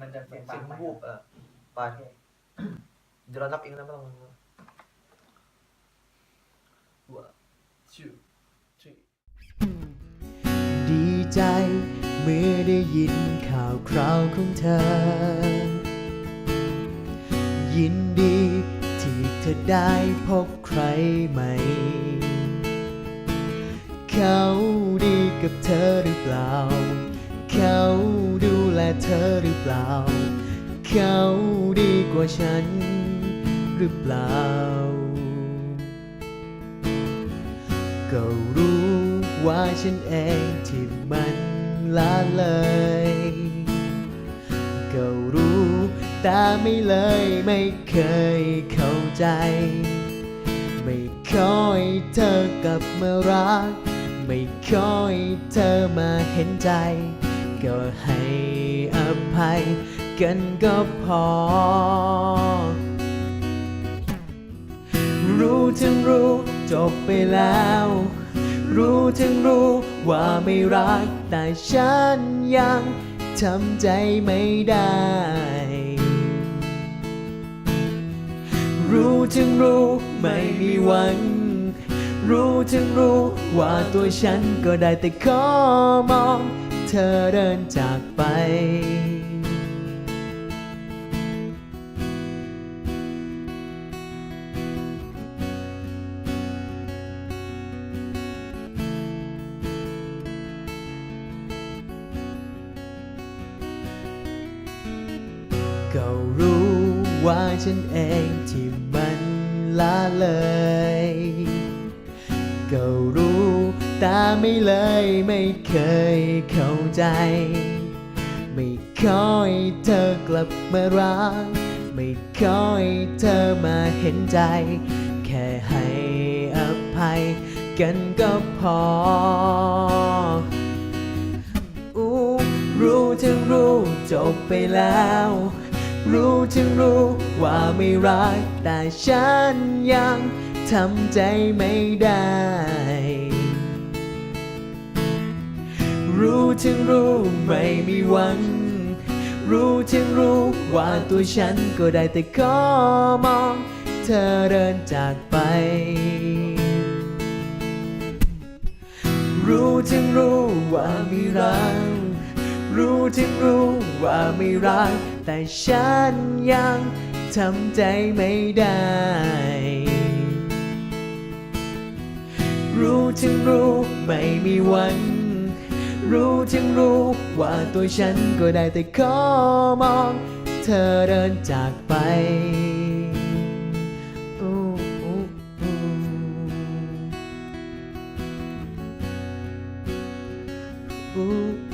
มันมันจะเสียงเสียงบางวูบเออไปเดี๋ยวเรานับเองนะไม่ต้องว่ามดีใจ เมื่อได้ยินข่าวคราวของเธอ ยินดีที่เธอได้พบใครใหม่ เขาดีกับเธอหรือเปล่า เขาดู แลเธอหรือเปล่า เขาดีกว่าฉันหรือเปล่า ก็รู้ว่าฉันเองที่มันละเลย ก็รู้แต่ไม่เลยไม่เคยเข้าใจ ไม่ค่อยเธอกลับมารัก ไม่ค่อยเธอมาเห็นใจ ก็ให้อภัยกันก็พอ รู้ถึงรู้จบไปแล้ว รู้ถึงรู้ว่าไม่รักแต่ฉันยังทำใจไม่ได้ รู้ถึงรู้ไม่มีวันรู้ถึงรู้ว่าตัวฉันก็ได้แต่ขอมอง ธอเดินจากไป ก็รู้ว่าฉันเองที่มันละเลย ก็รู้ แต่ไม่เลยไม่เคยเข้าใจ ไม่ค่อยเธอกลับมารัก ไม่ค่อยเธอมาเห็นใจ แค่ให้อภัยกันก็พออู้รู้ถึงรู้จบไปแล้ว รู้ถึงรู้ว่าไม่รัก แต่ฉันยังทำใจไม่ได้ รู้ถึงรู้ไม่มีหวันรู้ถึงรู้ว่าตัวฉันก็ได้แต่ขอมอง เธอเดินจากไป รู้ถึงรู้ว่าม่รัก รู้ถึงรู้ว่าไม่รัก แต่ฉันยังทำใจไม่ได้ รู้ถึงรู้ไม่มีวัน รู้ถึงรู้ว่าตัวฉันก็ได้แต่ขอมอง เธอเดินจากไปอู้อู้อู้อู้อู้อู้